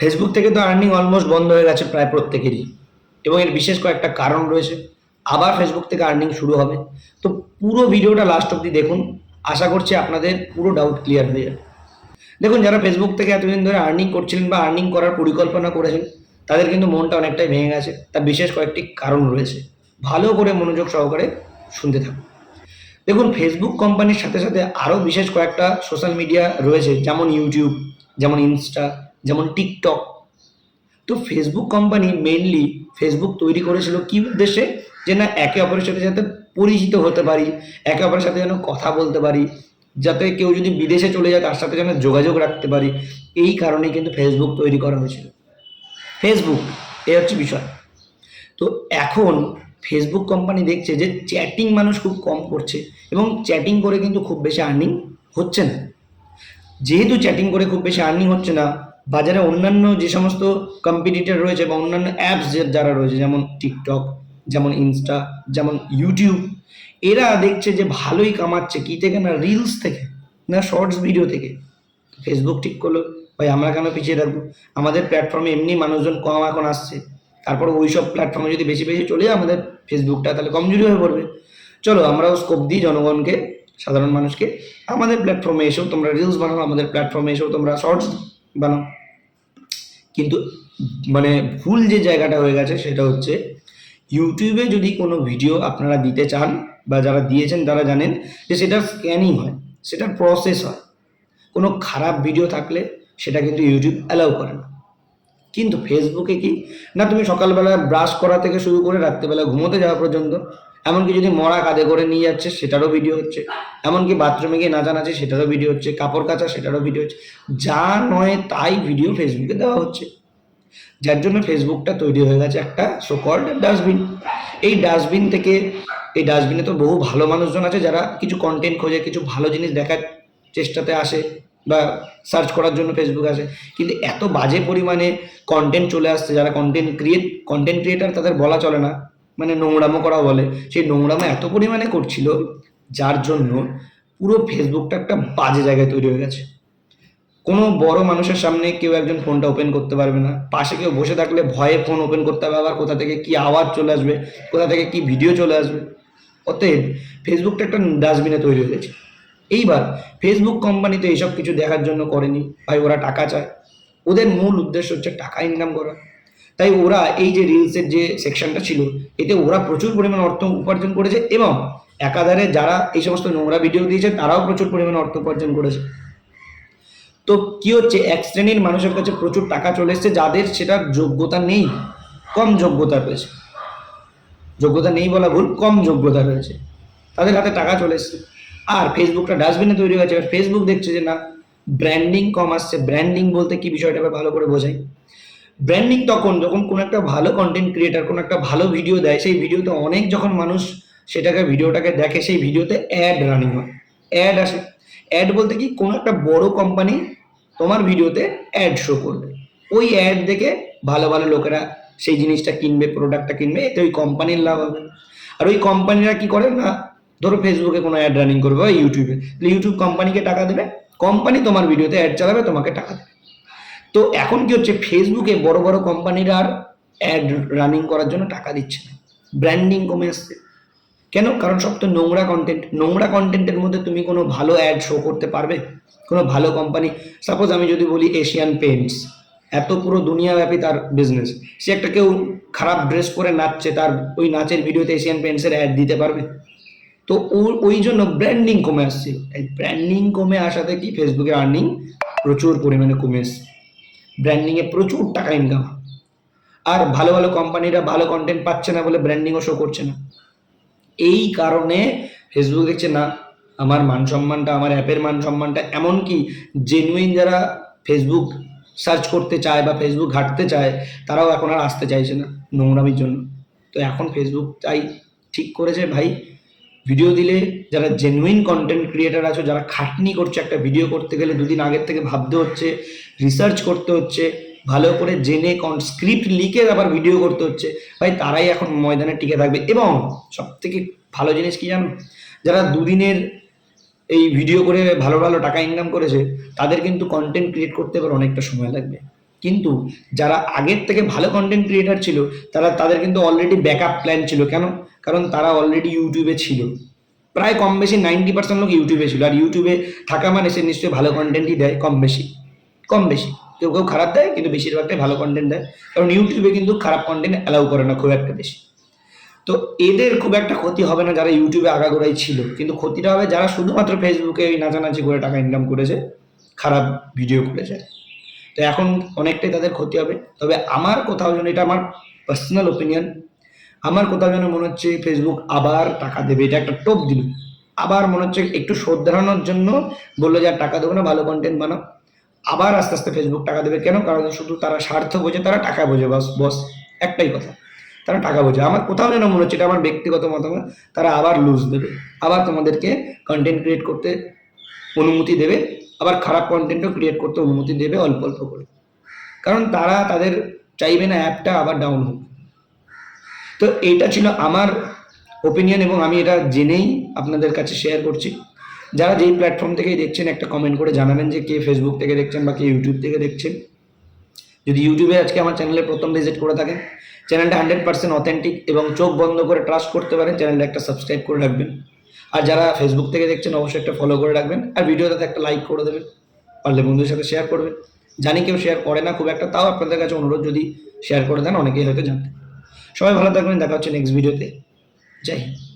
Facebook থেকে তো earning almost বন্ধ হয়ে গেছে প্রায় প্রত্যেকেরই। এবং এর বিশেষ কয়েকটা কারণ রয়েছে। আবার ফেসবুক থেকে আর্নিং শুরু হবে। তো পুরো ভিডিওটা লাস্ট অব্দি দেখুন। আশা করছি আপনাদের পুরো ডাউট ক্লিয়ার হয়ে যাবে। দেখুন, যারা ফেসবুক থেকে এতদিন ধরে আর্নিং করছিলেন বা আর্নিং করার পরিকল্পনা করেছেন, তাদের কিন্তু মনটা অনেকটাই ভেঙে গেছে। তার বিশেষ কয়েকটি কারণ রয়েছে। ভালো করে মনোযোগ সহকারে শুনতে থাকুন। দেখুন ফেসবুক কোম্পানির সাথে সাথে আরও বিশেষ কয়েকটা সোশ্যাল মিডিয়া রয়েছে, যেমন ইউটিউব যেমন ইনস্টা যেমন টিকটক। তো ফেসবুক কোম্পানি মেনলি ফেসবুক তৈরি করেছিল কি উদ্দেশ্যে? যে না, একে অপরের সাথে যাতে পরিচিত হতে পারি, একে অপরের সাথে যেন কথা বলতে পারি, যাতে কেউ যদি বিদেশে চলে যায় তার সাথে যেন যোগাযোগ রাখতে পারি, এই কারণেই কিন্তু ফেসবুক তৈরি করা হয়েছিল। ফেসবুক এই হচ্ছে বিষয়। তো এখন ফেসবুক কোম্পানি দেখছে যে চ্যাটিং মানুষ খুব কম করছে এবং চ্যাটিং করে কিন্তু খুব বেশি আর্নিং হচ্ছে না। যেহেতু চ্যাটিং করে খুব বেশি আর্নিং হচ্ছে না বাজারে অন্যান্য যে সমস্ত কম্পিটিটর রয়েছে বা অন্যান্য অ্যাপস যারা রয়েছে, যেমন টিকটক যেমন ইনস্টা যেমন ইউটিউব এরা দেখছে যে ভালোই কামাচ্ছে। কী থেকে? না রিলস থেকে? না শর্টস ভিডিও থেকে? ফেসবুক ঠিক করল, ভাই, আমরা কেন পিছিয়ে থাকব? আমাদের প্ল্যাটফর্মে এমনি মানুষজন কম এখন আসছে। তারপর ওই সব প্ল্যাটফর্মে যদি বেশি বেশি চলে যায়, আমাদের ফেসবুকটা তাহলে কমজোরি হয়ে পড়বে। চলো, আমরাও স্কোপ দিই জনগণকে, সাধারণ মানুষকে। আমাদের প্ল্যাটফর্মে এসেও তোমরা রিলস বানাও, আমাদের প্ল্যাটফর্মে এসেও তোমরা শর্টস বানাও কিন্তু মানে ভুল যে জায়গাটা হয়ে গেছে সেটা হচ্ছে ইউটিউবে যদি কোনো ভিডিও আপনারা দিতে চান বা যারা দিয়েছেন তারা জানেন যে সেটা স্ক্যানিং হয় সেটা প্রসেস হয়। কোনো খারাপ ভিডিও থাকলে সেটা কিন্তু ইউটিউব অ্যালাউ করে না। কিন্তু ফেসবুকে কি? না, তুমি সকালবেলা ব্রাশ করা থেকে শুরু করে রাত্রেবেলা ঘুমোতে যাওয়া পর্যন্ত এমনকি যদি মরা কাঁধে করে নিয়ে যাচ্ছে, সেটারও ভিডিও হচ্ছে। এমনকি বাথরুমে গিয়ে না নাচানাচি সেটারও ভিডিও হচ্ছে। কাপড় কাচা, সেটারও ভিডিও হচ্ছে। যা নয়, তাই ভিডিও ফেসবুকে দেওয়া হচ্ছে। যার জন্য ফেসবুকটা তৈরি হয়ে গেছে একটা সোকল্ড ডাস্টবিন এই ডাস্টবিন থেকে, এই ডাস্টবিনে তো বহু ভালো মানুষজন আছে যারা কিছু কন্টেন্ট খোঁজে, কিছু ভালো জিনিস দেখার চেষ্টাতে আসে বা সার্চ করার জন্য ফেসবুক আসে। কিন্তু এত বাজে পরিমাণে কন্টেন্ট চলে আসছে, যারা কন্টেন্ট ক্রিয়েট কন্টেন্ট ক্রিয়েটার তাদের বলা চলে না। মানে নোংরামো করা বলে। সেই নোংরামো এত পরিমাণে করছিল, যার জন্য পুরো ফেসবুকটা একটা বাজে জায়গায় তৈরি হয়ে গেছে। কোনো বড় মানুষের সামনে কেউ একজন ফোনটা ওপেন করতে পারবে না। পাশে কেউ বসে থাকলে ভয়ে ফোন ওপেন করতে হবে, আবার কোথা থেকে কি আওয়াজ চলে আসবে, কোথা থেকে কি ভিডিও চলে আসবে। অতএব ফেসবুকটা একটা ডাস্টবিনে তৈরি হয়ে গেছে। এইবার ফেসবুক কোম্পানি তো এইসব কিছু দেখার জন্য করেনি। ভাই, ওরা টাকা চায়। ওদের মূল উদ্দেশ্য হচ্ছে টাকা ইনকাম করা। তাই ওরা এই যে রিলসের যে সেকশনটা ছিল, এতে ওরা প্রচুর পরিমাণ অর্থ উপার্জন করেছে এবং একাধারে যারা এই সমস্ত নোংরা ভিডিও দিয়েছে, তারাও প্রচুর পরিমাণ অর্থ উপার্জন করেছে। তো কি হচ্ছে? এক শ্রেণির মানুষের কাছে প্রচুর টাকা চলে এসছে, যাদের সেটার যোগ্যতা নেই, কম যোগ্যতা রয়েছে। যোগ্যতা নেই বলা ভুল, কম যোগ্যতা রয়েছে। তাদের হাতে টাকা চলে এসছে। আর ফেসবুকটা ডাস্টবিনে তৈরি হয়েছে। এবার ফেসবুক দেখছে যে না ব্র্যান্ডিং কম আসছে। ব্র্যান্ডিং বলতে কি বিষয়টা ভালো করে বোঝাই। ব্র্যান্ডিং তখন যখন কোনো একটা ভালো কন্টেন্ট ক্রিয়েটার কোনো একটা ভালো ভিডিও দেয়, সেই ভিডিওতে অনেক যখন মানুষ সেটাকে ভিডিওটাকে দেখে, সেই ভিডিওতে অ্যাড রানিং হয়। অ্যাড আসে। অ্যাড বলতে কি, কোনো একটা বড় কোম্পানি তোমার ভিডিওতে অ্যাড শো করবে। ওই অ্যাড দেখে ভালো ভালো লোকেরা সেই জিনিসটা কিনবে প্রোডাক্টটা কিনবে, এতে ওই কোম্পানির লাভ হবে। আর ওই কোম্পানিরা কি করে না, ধরো ফেসবুকে কোনো অ্যাড রানিং করবে বা ইউটিউবে তাহলে ইউটিউব কোম্পানিকে টাকা দেবে? কোম্পানি তোমার ভিডিওতে অ্যাড চালাবে, তোমাকে টাকা দেবে। তো এখন কি হচ্ছে? ফেসবুকে বড় বড় কোম্পানিরা আর অ্যাড রানিং করার জন্য টাকা দিচ্ছে না। ব্র্যান্ডিং কমে আসছে। কেন? কারণ সব তো নোংরা কন্টেন্ট নোংরা কন্টেন্টের মধ্যে তুমি কোনো ভালো অ্যাড শো করতে পারবে? কোনো ভালো কোম্পানি সাপোজ আমি যদি বলি এশিয়ান পেন্টস এত পুরো দুনিয়াব্যাপী তার বিজনেস সে একটা কেউ খারাপ ড্রেস পরে নাচছে, তার ওই নাচের ভিডিওতে এশিয়ান পেন্টসের অ্যাড দিতে পারবে। তো ওই জন্য ব্র্যান্ডিং কমে আসছে। ব্র্যান্ডিং কমে আসাতে কি? ফেসবুকের আর্নিং প্রচুর পরিমাণে কমে এসছে। ব্র্যান্ডিংয়ে প্রচুর টাকা ইনকাম আর ভালো ভালো কোম্পানিরা ভালো কন্টেন্ট পাচ্ছে না বলে ব্র্যান্ডিংও শো করছে না। এই কারণে ফেসবুক দেখছে, না, আমার মান সম্মানটা, আমার অ্যাপের মান সম্মানটা এমনকি জেনুইন যারা ফেসবুক সার্চ করতে চায় বা ফেসবুক ঘাঁটতে চায়, তারাও এখন আর আসতে চাইছে না নোংরামির জন্য। তো এখন ফেসবুক তাই ঠিক করেছে, ভাই ভিডিও দিলে যারা জেনুইন কন্টেন্ট ক্রিয়েটার আছো, যারা খাটনি করছে একটা ভিডিও করতে গেলে, দুদিন আগের থেকে ভাবতে হচ্ছে রিসার্চ করতে হচ্ছে, ভালো করে জেনে স্ক্রিপ্ট লিখে আবার ভিডিও করতে হচ্ছে, ভাই তারাই এখন ময়দানে টিকে থাকবে। এবং সব থেকে ভালো জিনিস কি জানো? যারা দুদিনের এই ভিডিও করে ভালো ভালো টাকা ইনকাম করেছে, তাদের কিন্তু কন্টেন্ট ক্রিয়েট করতে এবার অনেকটা সময় লাগবে। কিন্তু যারা আগের থেকে ভালো কন্টেন্ট ক্রিয়েটার ছিল, তারা, তাদের কিন্তু অলরেডি ব্যাকআপ প্ল্যান ছিল। কেন? কারণ তারা অলরেডি ইউটিউবে ছিল। প্রায় কম বেশি নাইনটি পার্সেন্ট লোক ইউটিউবে ছিল। আর ইউটিউবে থাকা মানে সে নিশ্চয়ই ভালো কন্টেন্টই দেয় কম বেশি। কম বেশি। কেউ কেউ খারাপ দেয়, কিন্তু বেশিরভাগটাই ভালো কন্টেন্ট দেয়। কারণ ইউটিউবে কিন্তু খারাপ কন্টেন্ট অ্যালাউ করে না খুব একটা বেশি। তো এদের খুব একটা ক্ষতি হবে না যারা ইউটিউবে আগাগোড়াই ছিল। কিন্তু ক্ষতিটা হবে যারা শুধুমাত্র ফেসবুকে ওই নাচানাচি করে টাকা ইনকাম করেছে, খারাপ ভিডিও করেছে। তো এখন অনেকটাই তাদের ক্ষতি হবে। তবে আমার কোথাও যেন এটা আমার পার্সোনাল ওপিনিয়ন আমার কোথাও যেন মনে হচ্ছে ফেসবুক আবার টাকা দেবে, এটা একটা টোপ দিল। আবার মনে হচ্ছে একটু শোধরানোর জন্য বলল যে টাকা দেবো না, ভালো কন্টেন্ট বানাও। আবার আস্তে আস্তে ফেসবুক টাকা দেবে কেন? কারণ শুধু তারা স্বার্থ বোঝে, তারা টাকা বোঝে, বস বস, একটাই কথা। তারা টাকা বোঝে। আমার কোথাও যেন মনে হচ্ছে এটা আমার ব্যক্তিগত মতামত, তারা আবার লুজ দেবে। আবার তোমাদেরকে কন্টেন্ট ক্রিয়েট করতে অনুমতি দেবে। আবার খারাপ কন্টেন্টও ক্রিয়েট করতে অনুমতি দেবে অল্প অল্প করে। কারণ তারা তাদের চাইবে না অ্যাপটা আবার ডাউন হোক। তো এইটা ছিল আমার ওপিনিয়ন এবং আমি এটা জেনেই আপনাদের কাছে শেয়ার করছি। যারা যেই প্ল্যাটফর্ম থেকেই দেখছেন, একটা কমেন্ট করে জানাবেন যে কে ফেসবুক থেকে দেখছেন বা কে ইউটিউব থেকে দেখছেন। যদি ইউটিউবে আজকে আমার চ্যানেলে প্রথম ভিজিট করে থাকেন চ্যানেলটা হান্ড্রেড পার্সেন্ট অথেন্টিক এবং চোখ বন্ধ করে ট্রাস্ট করতে পারেন চ্যানেলটা একটা সাবস্ক্রাইব করে রাখবেন। আর যারা ফেসবুক থেকে দেখছেন, অবশ্যই একটা ফলো করে রাখবেন আর ভিডিওটাতে একটা লাইক করে দেবেন। পারলে বন্ধুদের সাথে শেয়ার করবেন। জানি কেউ শেয়ার করে না খুব একটা, তাও আপনাদের কাছে অনুরোধ, যদি শেয়ার করে দেন, অনেকেই হয়তো জানতে সবাই ভালো থাকবেন, দেখা হচ্ছে নেক্সট ভিডিওতে যাই হিন্দ।